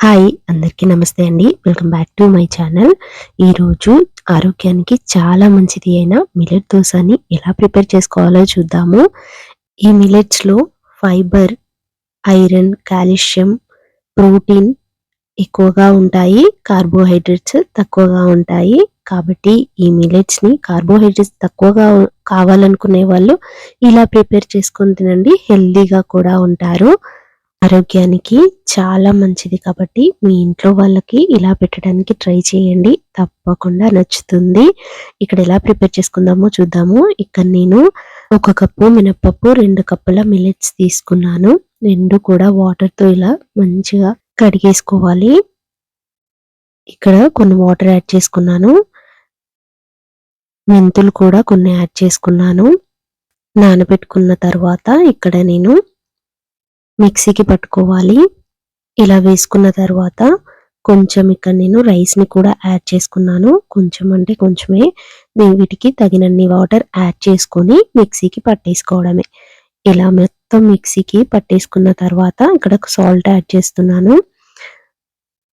Hi అందరికీ నమస్తే అండి. Welcome back to my channel. ఈరోజు ఆరోగ్యానికి చాలా మంచిది అయిన మిలెట్ దోశని ఎలా ప్రిపేర్ చేసుకోవాలో చూద్దాము. ఈ మిలెట్స్లో ఫైబర్ ఐరన్ కాల్షియం ప్రోటీన్ ఎక్కువగా ఉంటాయి. కార్బోహైడ్రేట్స్ తక్కువగా ఉంటాయి. కాబట్టి ఈ మిలెట్స్ని కార్బోహైడ్రేట్స్ తక్కువగా కావాలనుకునే వాళ్ళు ఇలా ప్రిపేర్ చేసుకొని తినండి. హెల్దీగా కూడా ఉంటారు. ఆరోగ్యానికి చాలా మంచిది కాబట్టి మీ ఇంట్లో వాళ్ళకి ఇలా పెట్టడానికి ట్రై చేయండి. తప్పకుండా నచ్చుతుంది. ఇక్కడ ఎలా ప్రిపేర్ చేసుకుందామో చూద్దాము. ఇక్కడ నేను ఒక కప్పు మినప్పప్పు రెండు కప్పుల మిల్లెట్స్ తీసుకున్నాను. రెండు కూడా వాటర్తో ఇలా మంచిగా కడిగేసుకోవాలి. ఇక్కడ కొన్ని వాటర్ యాడ్ చేసుకున్నాను. మెంతులు కూడా కొన్ని యాడ్ చేసుకున్నాను. నానబెట్టుకున్న తర్వాత ఇక్కడ నేను మిక్సీకి పట్టుకోవాలి. ఇలా వేసుకున్న తర్వాత కొంచెం ఇక్కడ నేను రైస్ని కూడా యాడ్ చేసుకున్నాను. కొంచెం అంటే కొంచెమే. వీటికి తగినన్ని వాటర్ యాడ్ చేసుకొని మిక్సీకి పట్టేసుకోవడమే. ఇలా మొత్తం మిక్సీకి పట్టేసుకున్న తర్వాత ఇక్కడ సాల్ట్ యాడ్ చేస్తున్నాను.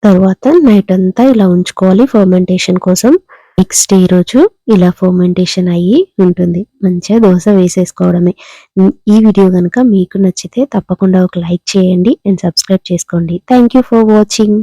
తర్వాత నైట్ అంతా ఇలా ఉంచుకోవాలి ఫర్మెంటేషన్ కోసం. నెక్స్ట్ డే రోజు ఇలా ఫోమెంటేషన్ అయ్యి ఉంటుంది. మంచిగా దోశ వేసేసుకోవడమే. ఈ వీడియో కనుక మీకు నచ్చితే తప్పకుండా ఒక లైక్ చేయండి అండ్ సబ్స్క్రైబ్ చేసుకోండి. Thank for watching